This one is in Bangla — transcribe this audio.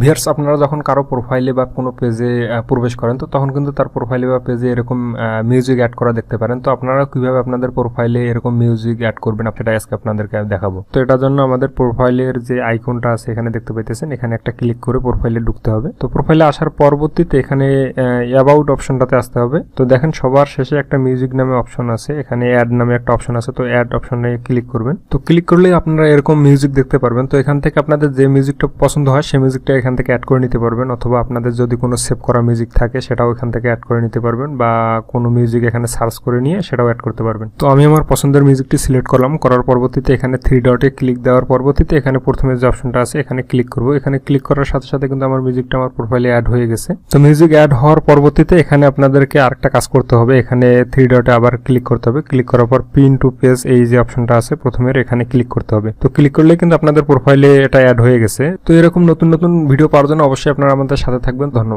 ভিয়ার্স আপনারা যখন কারও প্রোফাইলে বা কোনো পেজে প্রবেশ করেন, তো তখন কিন্তু তার প্রোফাইলে বা পেজে এরকম মিউজিক অ্যাড করা দেখতে পারেন। তো আপনারা কীভাবে আপনাদের প্রোফাইলে এরকম মিউজিক অ্যাড করবেন? সেটা আজকে আপনাদেরকে দেখাবো। তো এটার জন্য আমাদের প্রোফাইলের যে আইকনটা আছে, এখানে দেখতে পাইতেছেন। এখানে একটা ক্লিক করে প্রোফাইলে ঢুকতে হবে। তো প্রোফাইলে আসার পরবর্তীতে এখানে অ্যাবাউট অপশনটাতে আসতে হবে। তো দেখেন, সবার শেষে একটা মিউজিক নামে অপশন আছে। এখানে অ্যাড নামে একটা অপশন আছে। তো অ্যাড অপশনে ক্লিক করবেন। তো ক্লিক করলেই আপনারা এরকম মিউজিক দেখতে পারবেন। তো এখান থেকে আপনাদের যে মিউজিকটা পছন্দ হয়, সেই মিউজিকটা এখান থেকে অ্যাড করে নিতে পারবেন, অথবা আপনাদের যদি কোনো সেভ করা মিউজিক থাকে, সেটাও এখান থেকে অ্যাড করে নিতে পারবেন, বা কোনো মিউজিক এখানে সার্চ করে নিয়ে সেটাও অ্যাড করতে পারবেন। তো আমি আমার পছন্দের মিউজিকটি সিলেক্ট করলাম, করার পরবর্তীতে এখানে থ্রি ডটে ক্লিক দেওয়ার পরবর্তীতে এখানে প্রথমে যে অপশনটা আছে, এখানে ক্লিক করব। এখানে ক্লিক করার সাথে সাথে কিন্তু আমার মিউজিকটা আমার প্রোফাইলে অ্যাড হয়ে গেছে। তো মিউজিক অ্যাড হওয়ার পরবর্তীতে এখানে আপনাদেরকে আরেকটা কাজ করতে হবে। এখানে থ্রি ডটে আবার ক্লিক করতে হবে। ক্লিক করার পর পিন টু পেজ এই যে অপশনটা আছে, প্রথমের এখানে ক্লিক করতে হবে। তো ক্লিক করলে কিন্তু আপনাদের প্রোফাইলে এটা অ্যাড হয়ে গেছে। তো এরকম নতুন নতুন ভিডিও পাওয়ার জন্য অবশ্যই আপনারা আমাদের সাথে থাকবেন। ধন্যবাদ।